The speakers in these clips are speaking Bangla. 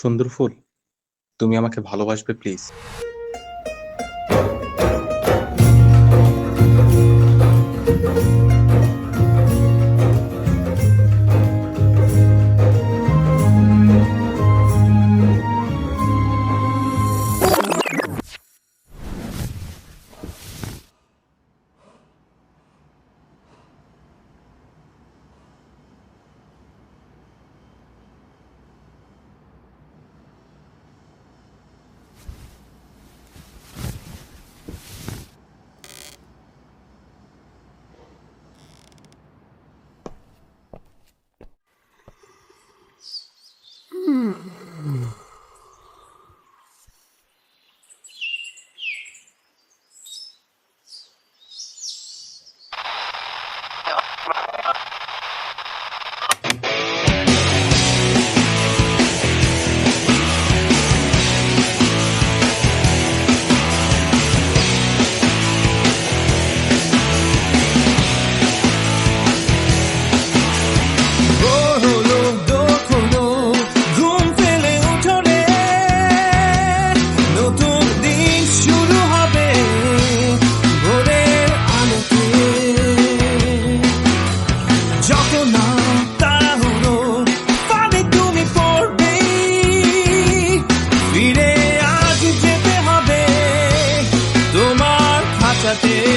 সুন্দর ফুল। তুমি আমাকে ভালোবাসবে প্লিজ। Yeah.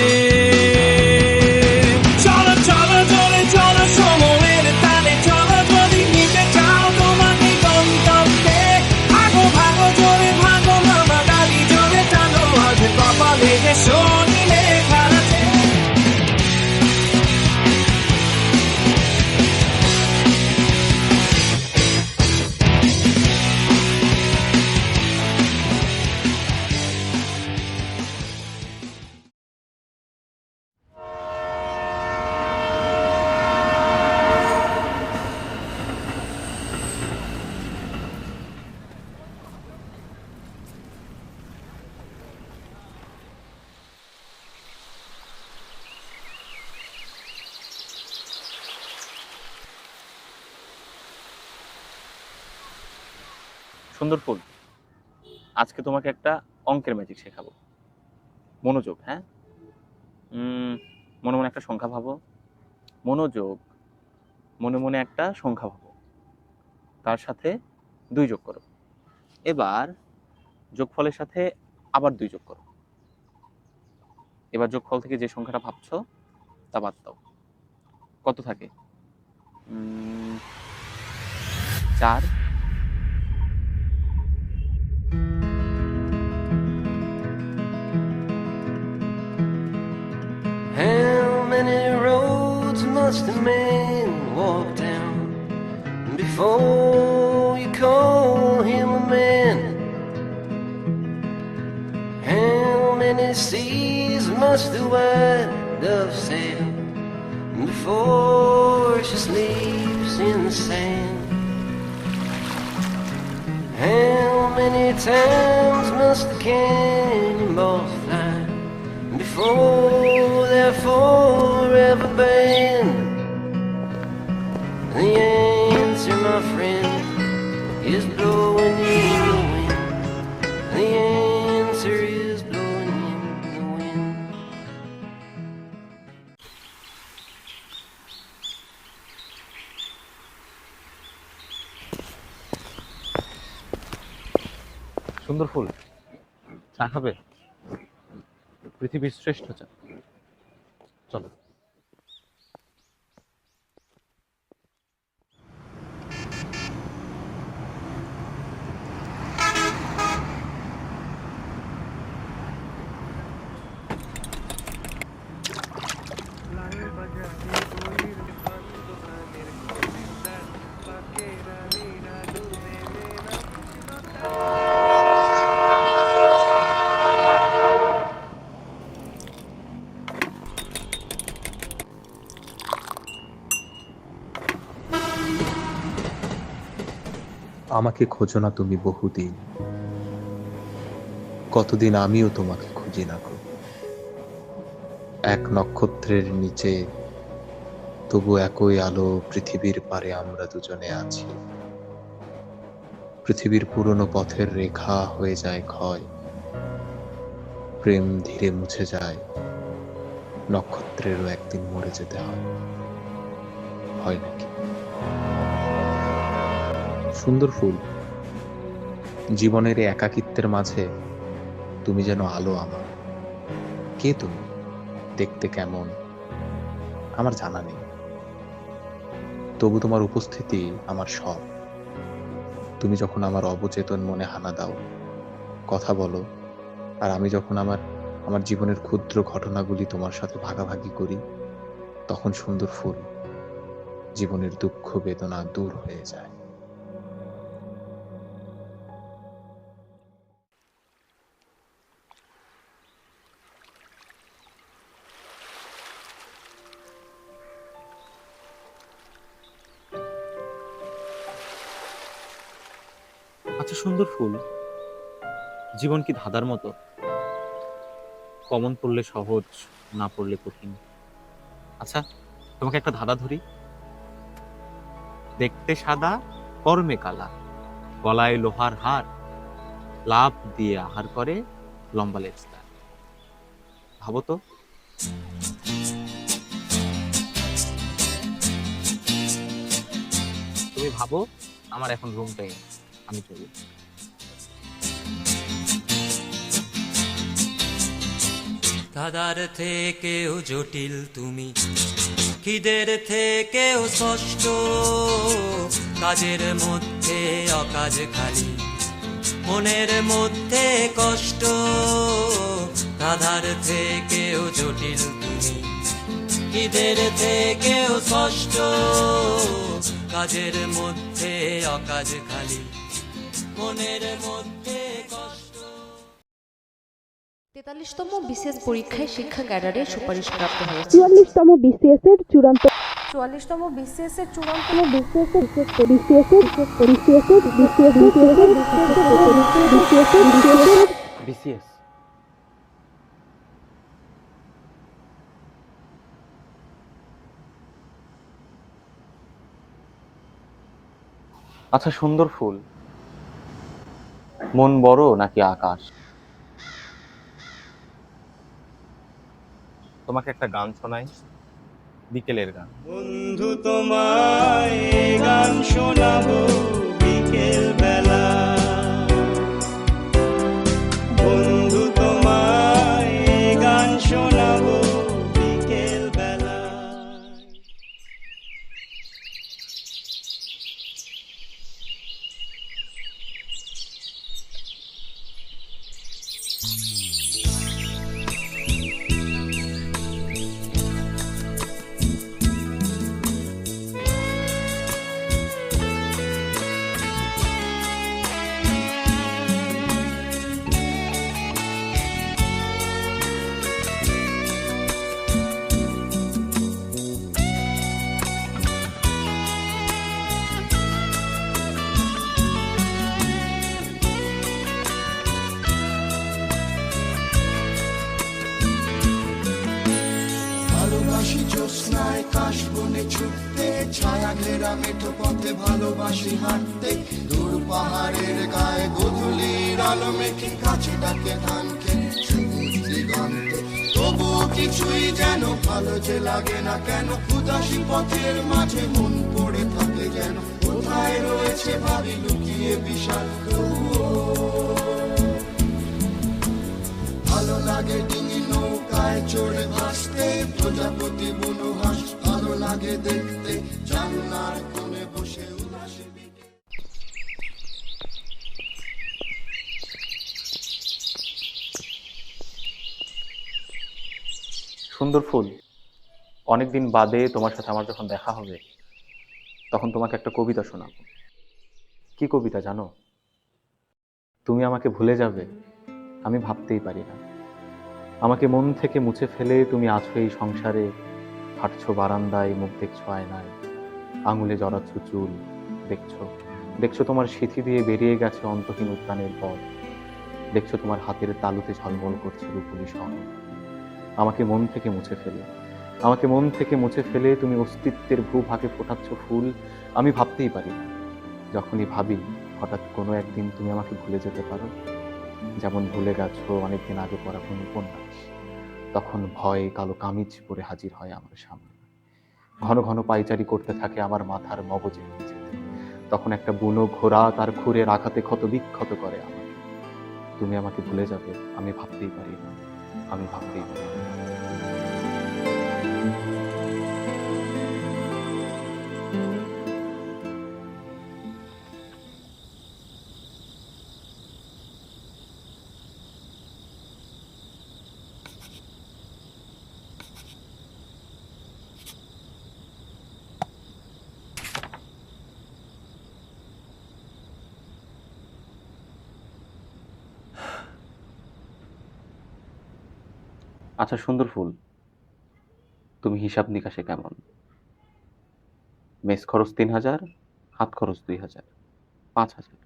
সুন্দর ফুল। আজকে তোমাকে একটা অঙ্কের ম্যাজিক শেখাবো। মনোযোগ হ্যাঁ? মনে মনে একটা সংখ্যা ভাবো। মনোযোগ, মনে মনে একটা সংখ্যা ভাবো। তার সাথে দুই যোগ করো। এবার যোগফলের সাথে আবার দুই যোগ করো। এবার যোগফল থেকে যে সংখ্যাটা ভাবছ, তা বাদ দাও। কত থাকে? চার many roads must a man walk down before you call him a man? How many seas must the white dove sail before she sleeps in the sand? How many times must the cannonballs fly before forever banned? The answer, my friend, is blowing in the wind. The answer is blowing in the wind. চা খাবে পৃথিবীর শ্রেষ্ঠ চা চলো আমাকে খোঁজো না তুমি বহুদিন। কতদিন আমিও তোমাকে খুঁজি না গো। এক নক্ষত্রের নিচে তবু একই আলো পৃথিবীর পারে আমরা দুজনে আছি। পৃথিবীর পুরনো পথের রেখা হয়ে যায় ক্ষয়। প্রেম ধীরে মুছে যায়। নক্ষত্রেরও একদিন মরে যেতে হয়। হয় নাকি? সুন্দর ফুল। জীবনের একাকিত্বের মাঝে তুমি যেন আলো আমার। কে তুমি? দেখতে কেমন? আমার জানা নেই। তবু তোমার উপস্থিতি আমার সব। তুমি যখন আমার অবচেতন মনে হানা দাও, কথা বলো, আর আমি যখন আমার আমার জীবনের ক্ষুদ্র ঘটনাগুলি তোমার সাথে ভাগাভাগি করি, তখন সুন্দর ফুল জীবনের দুঃখ বেদনা দূর হয়ে যায়। সুন্দর ফুল। জীবন কি ধাঁধার মতো? কমন পড়লে সহজ, না পড়লে কঠিন। আচ্ছা তোমাকে একটা ধাঁধা ধরি। দেখতে সাদা, কর্মে কালা। গলায় লোহার হার। লাভ দিয়ে আহার করে লম্বা লেজ তার। ভাবো তো। তুমি ভাবো, আমার এখন রুমটাই আমি চলি দাদার থেকেও জটিল তুমি, খিদের থেকেও ষষ্ঠ কাজের মধ্যে অকাজ খালি, মনের মধ্যে কষ্ট, দাদার থেকেও জটিল তুমি, খিদের থেকেও ষষ্ঠ কাজের মধ্যে অকাজ খালি। মনের মধ্যে কষ্ট। তেতাল্লিশতম বিশেষ পরীক্ষায় শিক্ষা ক্যাডারের সুপারিশপ্রাপ্ত হয়েছে। চুয়াল্লিশতম বিসিএস এর চূড়ান্ত চুয়াল্লিশতম বিসিএস এর চূড়ান্ত বিসিএস এর বিসিএস এর বিসিএস এর বিসিএস এর বিসিএস এর বিসিএস এর বিসিএস। আচ্ছা সুন্দর ফুল। মন বড় নাকি আকাশ? তোমাকে একটা গান শোনাই বিকেলের গান। বন্ধু তোমায় গান শোনাবো বিকেল ভালোবাসি জ্যোৎস্নায় কাশবনে ছুটতে, ছায়া ঘেরা মেঠো পথে ভালোবাসি হাঁটতে। দূর পাহাড়ের গায়ে গধূলির আলো মেখে কাছে ডাকে সবুজ দিগন্তে তবুও কিছুই যেন ভালো যে লাগে না কেন, উদাসী পথের মাঝে মন পড়ে থাকে যেন। কোথায় রয়েছে ভাবি লুকিয়ে তবুও। ভালো লাগে ডিঙি নৌকায় চড়ে ভাসতে, প্রজাপতি বুনো লাগে দেখতে জানলার কোণে বসে সুন্দর ফুল। অনেকদিন বাদে তোমার সাথে আমার যখন দেখা হবে, তখন তোমাকে একটা কবিতা শোনাবো। কি কবিতা জানো? তুমি আমাকে ভুলে যাবে, আমি ভাবতেই পারি না। আমাকে মন থেকে মুছে ফেলে তুমি আছো এই সংসারে হাঁটছো বারান্দায়, মুখ দেখছ আয়নায়। আঙুলে জড়াচ্ছ চুল, দেখছ দেখছ তোমার সিথি দিয়ে বেরিয়ে গেছে অন্তহীন উদ্যানের পথ। দেখছ তোমার হাতের তালুতে ঝলমল করছে রূপুরি শহর। আমাকে মন থেকে মুছে ফেলে। আমাকে মন থেকে মুছে ফেলে তুমি অস্তিত্বের ভূভাগে ফোটাচ্ছ ফুল, আমি ভাবতেই পারি যখনই ভাবি, হঠাৎ কোনো একদিন তুমি আমাকে ভুলে যেতে পারো। যেমন ভুলে গেছো অনেকদিন আগে পড়া কোনো উপন্যাস। তখন ভয়ে কালো কামিজ পরে হাজির হয় আমার সামনে। ঘন ঘন পাইচারি করতে থাকে আমার মাথার মগজে তখন একটা বুনো ঘোড়া তার ঘুরে রাখাতে ক্ষত বিক্ষত করে আমাকে। তুমি আমাকে ভুলে যাবে, আমি ভাবতেই পারি না। আমি ভাবতেই পারি না। আচ্ছা সুন্দর ফুল। তুমি হিসাব নিকাশে কেমন? মেস খরচ তিন হাজার, হাত খরচ দুই হাজার, পাঁচ হাজার।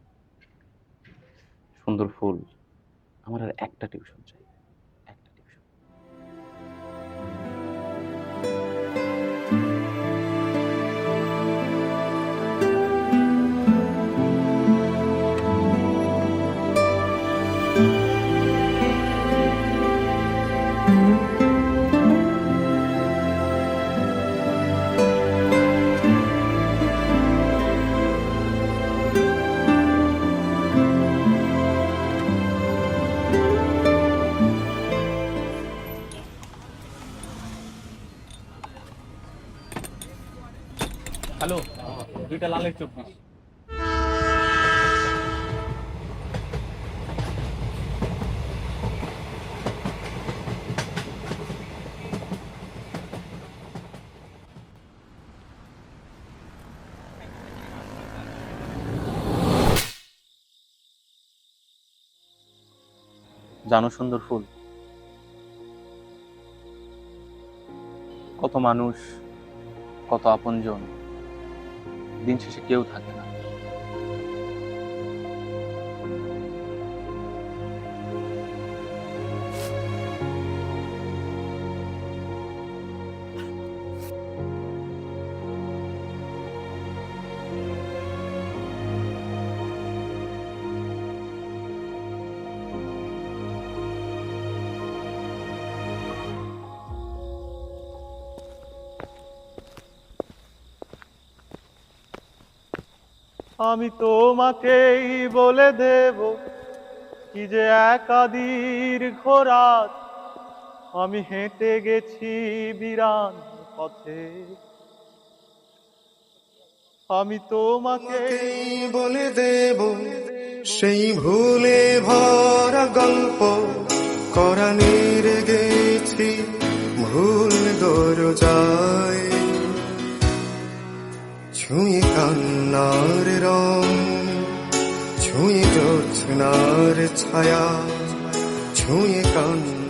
সুন্দর ফুল। আমার আর একটা টিউশন চাই। জানো সুন্দর ফুল। কত মানুষ কত আপনজন। দিন শেষে কেউ থাকে না। আমি তোমাকেই বলে দেব কি যে একা দীর্ঘ রাত আমি হেঁটে গেছি বিরান পথে। আমি তোমাকে বলে দেব সেই ভুলে ভরা গল্প। করানির গেছি ভুল দরজায়। ছুঁয়ে কান্নার রং ছুঁয়ে জোৎস্নার ছায়া ছুঁয়ে কান্না